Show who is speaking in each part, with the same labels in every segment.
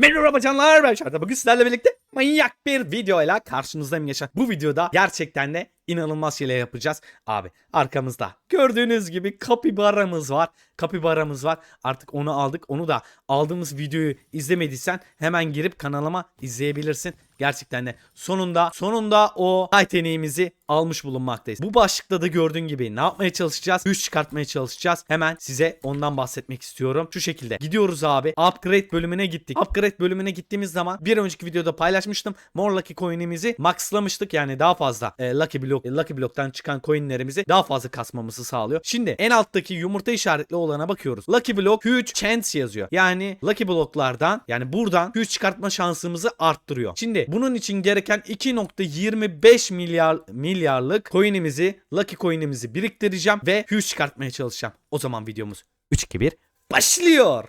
Speaker 1: Merhaba canlar ben Şarda. Bugün sizlerle birlikte manyak bir videoyla karşınızdayım yaşar. Bu videoda gerçekten de inanılmaz şeyler yapacağız. Abi arkamızda gördüğünüz gibi kapibaramız var. Kapibaramız var. Artık onu aldık. Onu da aldığımız videoyu izlemediysen hemen girip kanalıma izleyebilirsin. Gerçekten de sonunda sonunda o yeteneğimizi almış bulunmaktayız. Bu başlıkta da gördüğün gibi ne yapmaya çalışacağız? Güç çıkartmaya çalışacağız. Hemen size ondan bahsetmek istiyorum. Şu şekilde gidiyoruz abi. Upgrade bölümüne gittik. Upgrade bölümüne gittiğimiz zaman bir önceki videoda paylaşmıştım. More Lucky coin'imizi maxlamıştık. Yani daha fazla e, Lucky Block, e, Lucky Block'tan çıkan coin'lerimizi daha fazla kasmamızı sağlıyor. Şimdi en alttaki yumurta işaretli olana bakıyoruz. Lucky Block huge chance yazıyor. Yani Lucky Block'lardan yani buradan huge çıkartma şansımızı arttırıyor. Şimdi bunun için gereken 2.25 milyar milyarlık coin'imizi, Lucky coin'imizi biriktireceğim ve huge çıkartmaya çalışacağım. O zaman videomuz 3 2 1 başlıyor.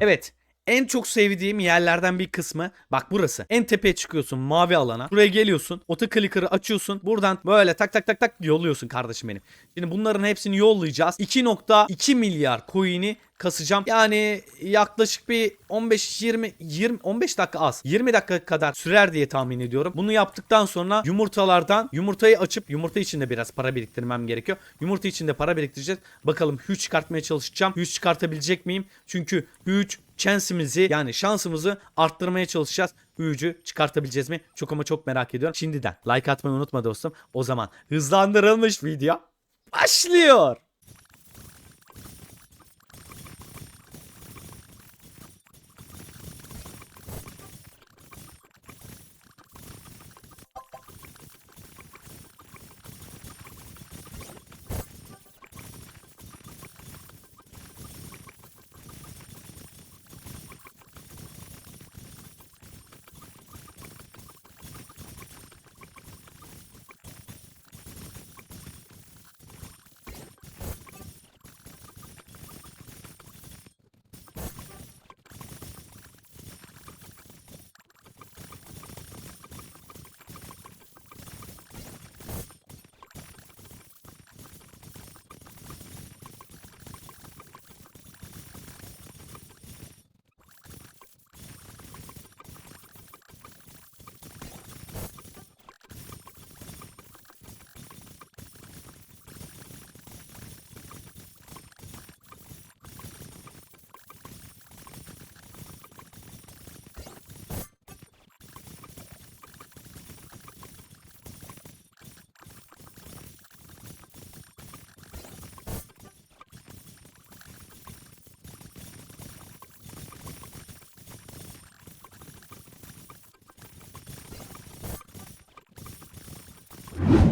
Speaker 1: Evet. En çok sevdiğim yerlerden bir kısmı bak burası. En tepeye çıkıyorsun mavi alana. Buraya geliyorsun. Otoclicker'ı açıyorsun. Buradan böyle tak tak tak tak yolluyorsun kardeşim benim. Şimdi bunların hepsini yollayacağız. 2.2 milyar coin'i kasacağım. Yani yaklaşık bir 15 20 20 15 dakika az. 20 dakika kadar sürer diye tahmin ediyorum. Bunu yaptıktan sonra yumurtalardan yumurtayı açıp yumurta içinde biraz para biriktirmem gerekiyor. Yumurta içinde para biriktireceğiz. Bakalım huge çıkartmaya çalışacağım. Huge çıkartabilecek miyim? Çünkü huge chance'imizi yani şansımızı arttırmaya çalışacağız. Huge'ü çıkartabileceğiz mi? Çok ama çok merak ediyorum. Şimdiden like atmayı unutma dostum. O zaman hızlandırılmış video başlıyor.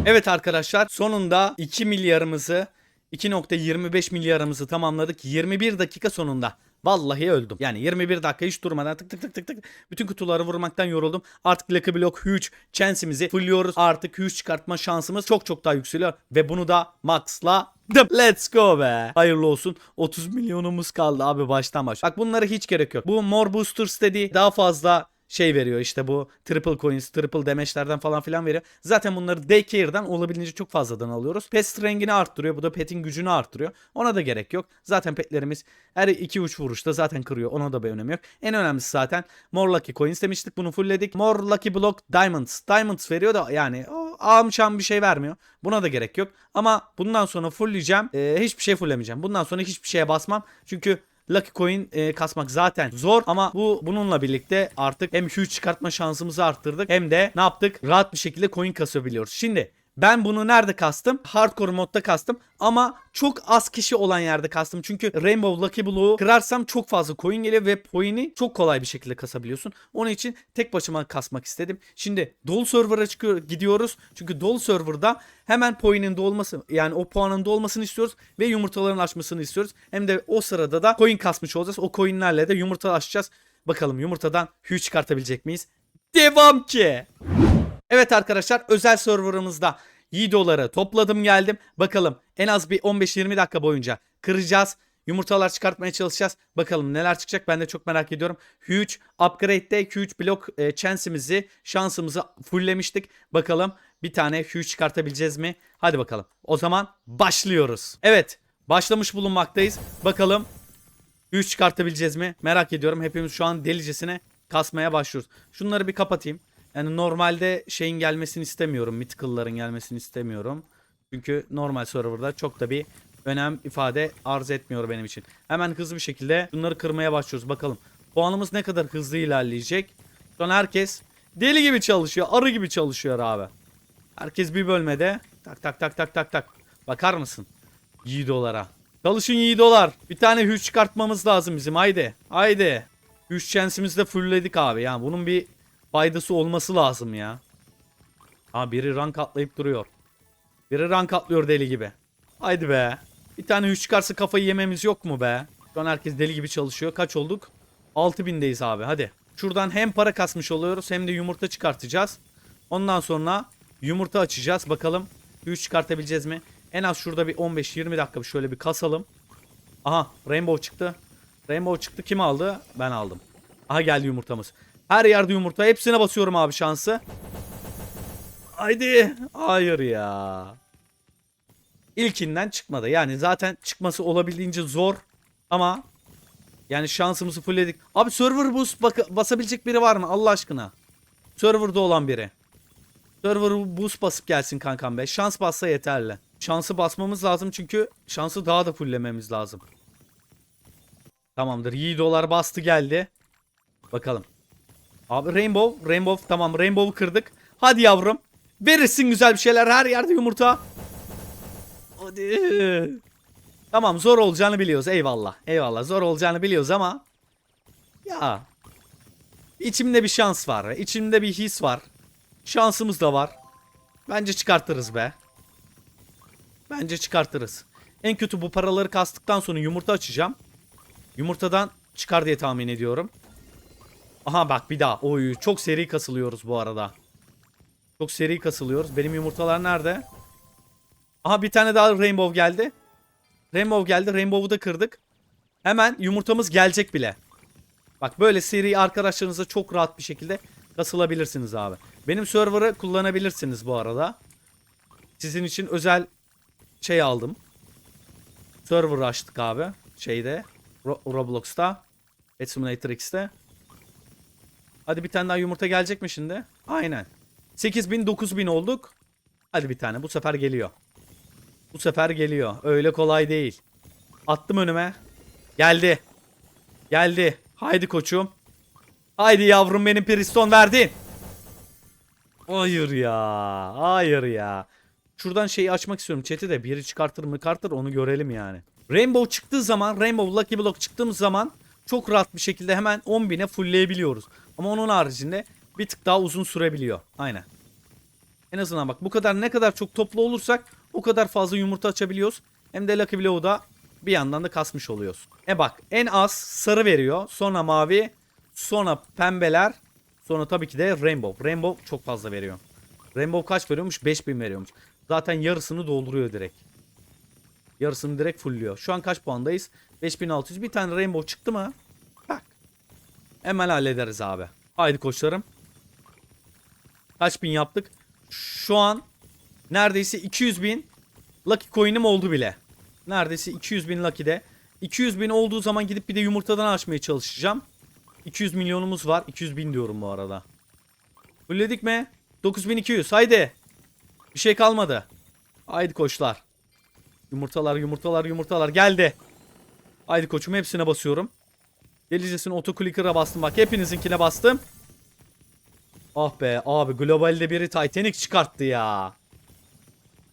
Speaker 1: Evet arkadaşlar sonunda 2 milyarımızı 2.25 milyarımızı tamamladık. 21 dakika sonunda. Vallahi öldüm. Yani 21 dakika hiç durmadan tık tık tık tık tık bütün kutuları vurmaktan yoruldum. Artık Lucky Block huge chance'imizi fulluyoruz. Artık huge çıkartma şansımız çok çok daha yükseliyor. Ve bunu da maxladım. Let's go be. Hayırlı olsun. 30 milyonumuz kaldı abi baştan baş. Bak bunlara hiç gerek yok. Bu More Boosters dediği daha fazla şey veriyor işte bu triple coins, triple damage'lerden falan filan veriyor. Zaten bunları daycare'dan olabildiğince çok fazladan alıyoruz. Pet strength'ini arttırıyor. Bu da pet'in gücünü arttırıyor. Ona da gerek yok. Zaten petlerimiz her iki uç vuruşta zaten kırıyor. Ona da bir önemi yok. En önemlisi zaten More Lucky Coins demiştik. Bunu fullledik. More Lucky Block Diamonds. Diamonds veriyor da yani o amşam bir şey vermiyor. Buna da gerek yok. Ama bundan sonra fullleyeceğim. Ee, hiçbir şey fulllemeyeceğim. Bundan sonra hiçbir şeye basmam. Çünkü Lucky Coin e, kasmak zaten zor ama bu bununla birlikte artık hem huge çıkartma şansımızı arttırdık hem de ne yaptık? Rahat bir şekilde coin kasabiliyoruz. Şimdi ben bunu nerede kastım? Hardcore modda kastım ama çok az kişi olan yerde kastım. Çünkü Rainbow Lucky Blue'u kırarsam çok fazla coin geliyor ve coin'i çok kolay bir şekilde kasabiliyorsun. Onun için tek başıma kasmak istedim. Şimdi dolu server'a çıkıyor gidiyoruz. Çünkü dolu server'da hemen coin'in dolması yani o puanın dolmasını istiyoruz ve yumurtaların açmasını istiyoruz. Hem de o sırada da coin kasmış olacağız. O coin'lerle de yumurta açacağız. Bakalım yumurtadan huge çıkartabilecek miyiz? Devam ki. Evet arkadaşlar özel serverımızda Yiğidoları topladım geldim. Bakalım en az bir 15-20 dakika boyunca kıracağız. Yumurtalar çıkartmaya çalışacağız. Bakalım neler çıkacak ben de çok merak ediyorum. Huge upgrade'de huge block e, chance'imizi şansımızı fulllemiştik. Bakalım bir tane huge çıkartabileceğiz mi? Hadi bakalım. O zaman başlıyoruz. Evet başlamış bulunmaktayız. Bakalım huge çıkartabileceğiz mi? Merak ediyorum. Hepimiz şu an delicesine kasmaya başlıyoruz. Şunları bir kapatayım. Yani normalde şeyin gelmesini istemiyorum. Mythical'ların gelmesini istemiyorum. Çünkü normal serverda çok da bir önem ifade arz etmiyor benim için. Hemen hızlı bir şekilde bunları kırmaya başlıyoruz. Bakalım puanımız ne kadar hızlı ilerleyecek. Şu an herkes deli gibi çalışıyor. Arı gibi çalışıyor abi. Herkes bir bölmede. Tak tak tak tak tak tak. Bakar mısın? Yiğidolara. Çalışın yiğidolar. Bir tane hüç çıkartmamız lazım bizim. Haydi. Haydi. Hüç chance'imizi de fullledik abi. Yani bunun bir faydası olması lazım ya. Ha biri rank atlayıp duruyor. Biri rank atlıyor deli gibi. Haydi be. Bir tane hüç çıkarsa kafayı yememiz yok mu be? Şu an herkes deli gibi çalışıyor. Kaç olduk? 6000'deyiz abi hadi. Şuradan hem para kasmış oluyoruz hem de yumurta çıkartacağız. Ondan sonra yumurta açacağız. Bakalım hüç çıkartabileceğiz mi? En az şurada bir 15-20 dakika şöyle bir kasalım. Aha rainbow çıktı. Rainbow çıktı. Kim aldı? Ben aldım. Aha geldi yumurtamız. Her yerde yumurta. Hepsine basıyorum abi şansı. Haydi. Hayır ya. İlkinden çıkmadı. Yani zaten çıkması olabildiğince zor. Ama yani şansımızı fullledik. Abi server boost basabilecek biri var mı Allah aşkına? Server'da olan biri. Server boost basıp gelsin kankam be. Şans bassa yeterli. Şansı basmamız lazım çünkü şansı daha da fulllememiz lazım. Tamamdır. Yiğidolar bastı geldi. Bakalım. Abi Rainbow. Rainbow tamam. Rainbow'u kırdık. Hadi yavrum. Verirsin güzel bir şeyler. Her yerde yumurta. Hadi. Tamam zor olacağını biliyoruz. Eyvallah. Eyvallah. Zor olacağını biliyoruz ama ya içimde bir şans var. İçimde bir his var. Şansımız da var. Bence çıkartırız be. Bence çıkartırız. En kötü bu paraları kastıktan sonra yumurta açacağım. Yumurtadan çıkar diye tahmin ediyorum. Aha bak bir daha. Oy çok seri kasılıyoruz bu arada. Çok seri kasılıyoruz. Benim yumurtalar nerede? Aha bir tane daha rainbow geldi. Rainbow geldi. Rainbow'u da kırdık. Hemen yumurtamız gelecek bile. Bak böyle seri arkadaşlarınızla çok rahat bir şekilde kasılabilirsiniz abi. Benim server'ı kullanabilirsiniz bu arada. Sizin için özel şey aldım. Server açtık abi. Şeyde. Ro- Roblox'ta. Pet Simulator X'te. Hadi bir tane daha yumurta gelecek mi şimdi? Aynen. 8000 9000 olduk. Hadi bir tane bu sefer geliyor. Bu sefer geliyor. Öyle kolay değil. Attım önüme. Geldi. Geldi. Haydi koçum. Haydi yavrum benim Priston verdin. Hayır ya. Hayır ya. Şuradan şeyi açmak istiyorum. Chat'i de biri çıkartır mı kartır onu görelim yani. Rainbow çıktığı zaman Rainbow Lucky Block çıktığımız zaman çok rahat bir şekilde hemen 10.000'e fullleyebiliyoruz. Ama onun haricinde bir tık daha uzun sürebiliyor. Aynen. En azından bak bu kadar ne kadar çok toplu olursak o kadar fazla yumurta açabiliyoruz. Hem de Lucky Block'u da bir yandan da kasmış oluyoruz. E bak en az sarı veriyor. Sonra mavi. Sonra pembeler. Sonra tabii ki de Rainbow. Rainbow çok fazla veriyor. Rainbow kaç veriyormuş? 5000 veriyormuş. Zaten yarısını dolduruyor direkt. Yarısını direkt fullüyor. Şu an kaç puandayız? 5600. Bir tane Rainbow çıktı mı? Bak. Hemen hallederiz abi. Haydi koçlarım. Kaç bin yaptık? Şu an neredeyse 200 bin Lucky coin'im oldu bile. Neredeyse 200 bin Lucky'de. 200 bin olduğu zaman gidip bir de yumurtadan açmaya çalışacağım. 200 milyonumuz var. 200 bin diyorum bu arada. Fulledik mi? 9200 haydi. Bir şey kalmadı. Haydi koçlar. Yumurtalar yumurtalar yumurtalar geldi. Haydi koçum hepsine basıyorum. Delicesine otoclicker'a bastım bak hepinizinkine bastım. Ah be abi globalde biri Titanic çıkarttı ya.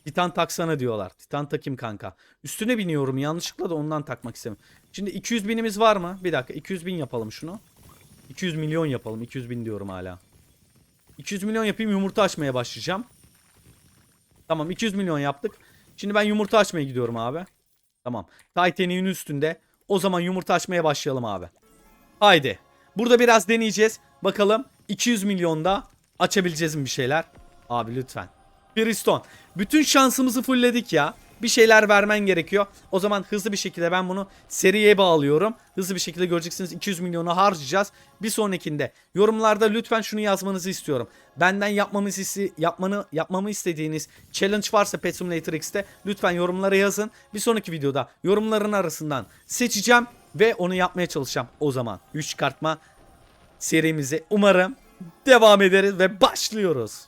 Speaker 1: Titan taksana diyorlar. Titan takayım kanka. Üstüne biniyorum yanlışlıkla da ondan takmak istemiyorum. Şimdi 200 binimiz var mı? Bir dakika 200 bin yapalım şunu. 200 milyon yapalım. 200 bin diyorum hala. 200 milyon yapayım yumurta açmaya başlayacağım. Tamam 200 milyon yaptık. Şimdi ben yumurta açmaya gidiyorum abi. Tamam. Titanic'in üstünde. O zaman yumurta açmaya başlayalım abi. Haydi. Burada biraz deneyeceğiz. Bakalım 200 milyonda açabileceğiz mi bir şeyler? Abi lütfen. Briston. Bütün şansımızı fullledik ya. Bir şeyler vermen gerekiyor. O zaman hızlı bir şekilde ben bunu seriye bağlıyorum. Hızlı bir şekilde göreceksiniz 200 milyonu harcayacağız. Bir sonrakinde yorumlarda lütfen şunu yazmanızı istiyorum. Benden yapmamızı iste- yapmanı yapmamı istediğiniz challenge varsa Pet Simulator X'te lütfen yorumlara yazın. Bir sonraki videoda yorumların arasından seçeceğim ve onu yapmaya çalışacağım. O zaman 3 çıkartma serimizi umarım devam ederiz ve başlıyoruz.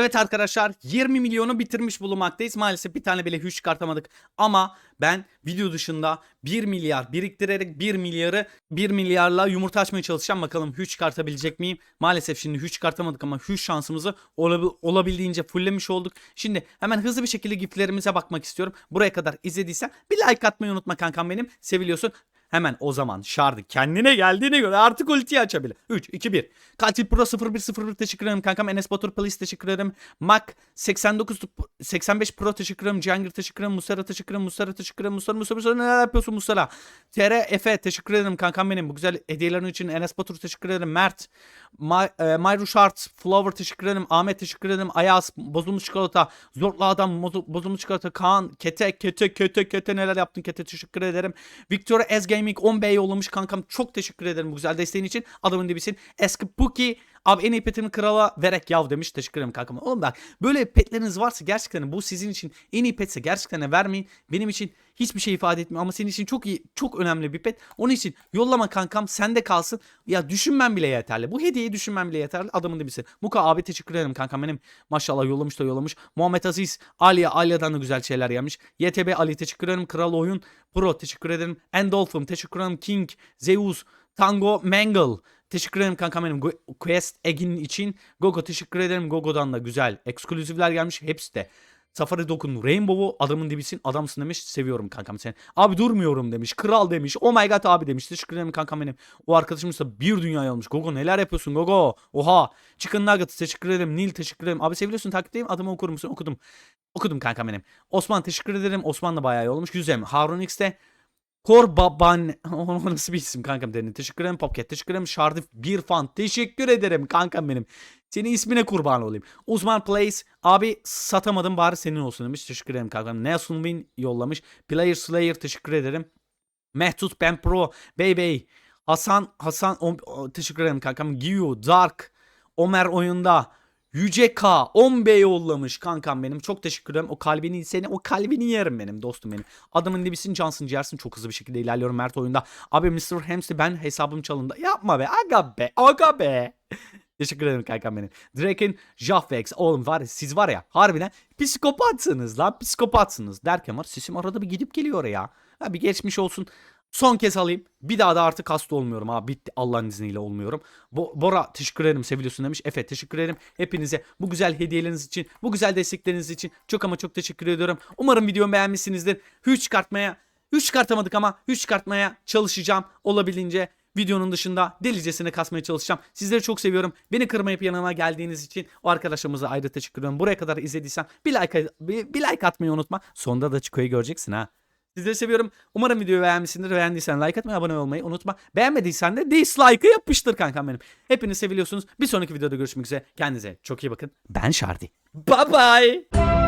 Speaker 1: Evet arkadaşlar 20 milyonu bitirmiş bulunmaktayız. Maalesef bir tane bile hüç çıkartamadık. Ama ben video dışında 1 milyar biriktirerek 1 milyarı 1 milyarla yumurta açmaya çalışacağım. Bakalım hüç çıkartabilecek miyim? Maalesef şimdi hüç çıkartamadık ama hüç şansımızı olabi- olabildiğince fulllemiş olduk. Şimdi hemen hızlı bir şekilde giflerimize bakmak istiyorum. Buraya kadar izlediysen bir like atmayı unutma kankam benim. Seviliyorsun. Hemen o zaman Shard'ı kendine geldiğine göre artık ultiyi açabilir. 3, 2, 1. Katil Pro 0101 teşekkür ederim kankam. Enes Batur Please teşekkür ederim. Mac 89 85 Pro teşekkür ederim. Cihangir teşekkür ederim. Musara teşekkür ederim. Musara teşekkür ederim. Musara Musara Musara neler yapıyorsun Musara? TR Efe teşekkür ederim kankam benim. Bu güzel hediyelerin için Enes Batur teşekkür ederim. Mert My, e, Mayru Shart Flower teşekkür ederim. Ahmet teşekkür ederim. Ayaz bozulmuş çikolata. Zorlu adam bozu- bozulmuş çikolata. Kaan Kete Kete Kete Kete neler yaptın Kete teşekkür ederim. Victor Ez Gaming 10 B yollamış kankam. Çok teşekkür ederim bu güzel desteğin için. Adamın dibisin. Eski Puki Abi en iyi petimi krala verek yav demiş. Teşekkür ederim kankam. Oğlum bak böyle petleriniz varsa gerçekten bu sizin için en iyi petse gerçekten vermeyin. Benim için hiçbir şey ifade etmiyor ama senin için çok iyi çok önemli bir pet. Onun için yollama kankam sende kalsın. Ya düşünmem bile yeterli. Bu hediyeyi düşünmem bile yeterli. Adamın dibisi. Muka abi teşekkür ederim kankam benim. Maşallah yollamış da yollamış. Muhammed Aziz Aliye Aliye'den de güzel şeyler gelmiş. YTB Ali teşekkür ederim. Kral Oyun Pro teşekkür ederim. Endolphin teşekkür ederim. King Zeus Tango Mangle Teşekkür ederim kankam benim. Quest Egin için. Gogo teşekkür ederim. Gogo'dan da güzel. Ekskluzivler gelmiş. Hepsi de. Safari Dokun Rainbow'u adamın dibisin adamsın demiş. Seviyorum kankam seni. Abi durmuyorum demiş. Kral demiş. Oh my god abi demiş. Teşekkür ederim kankam benim. O arkadaşımız da bir dünya almış. Gogo neler yapıyorsun Gogo? Oha. Chicken Nugget teşekkür ederim. Nil teşekkür ederim. Abi seviyorsun takipteyim. Adımı okur musun? Okudum. Okudum kankam benim. Osman teşekkür ederim. Osman da bayağı iyi olmuş. Güzel. Harun X de Kor Baban o nasıl bir isim kankam derin. Teşekkür ederim Popket. Teşekkür ederim Shardif bir fan. Teşekkür ederim kankam benim. Senin ismine kurban olayım. Uzman Place abi satamadım bari senin olsun demiş. Teşekkür ederim kankam. Nelson Win yollamış. Player Slayer teşekkür ederim. Mehtut Ben Pro Baby Hasan Hasan o- o- teşekkür ederim kankam. Giyu Dark Omer oyunda Yüce K 10B yollamış kankam benim. Çok teşekkür ederim. O kalbini seni o kalbini yerim benim dostum benim. Adamın dibisin cansın ciğersin. Çok hızlı bir şekilde ilerliyorum Mert oyunda. Abi Mr. Hams'te ben hesabım çalındı. Yapma be. Aga be. Aga be. Teşekkür ederim kankam benim. Draken Jaffex. Oğlum var siz var ya harbiden psikopatsınız lan. Psikopatsınız. Derken var sesim arada bir gidip geliyor ya. Ha, bir geçmiş olsun. Son kez alayım. Bir daha da artık hasta olmuyorum ha. Bitti. Allah'ın izniyle olmuyorum. Bo- Bora teşekkür ederim seviyorsun demiş. Efe teşekkür ederim. Hepinize bu güzel hediyeleriniz için, bu güzel destekleriniz için çok ama çok teşekkür ediyorum. Umarım videomu beğenmişsinizdir. Hüç çıkartmaya, hüç çıkartamadık ama hüç çıkartmaya çalışacağım. Olabildiğince videonun dışında delicesine kasmaya çalışacağım. Sizleri çok seviyorum. Beni kırmayıp yanıma geldiğiniz için o arkadaşlarımıza ayrı teşekkür ediyorum. Buraya kadar izlediysen bir like, bir, bir like atmayı unutma. Sonunda da Çiko'yu göreceksin ha. Sizleri seviyorum. Umarım videoyu beğenmişsindir. Beğendiysen like atmayı, abone olmayı unutma. Beğenmediysen de dislike'ı yapıştır kankam benim. Hepiniz seviliyorsunuz. Bir sonraki videoda görüşmek üzere. Kendinize çok iyi bakın. Ben Şardi. Bye bye.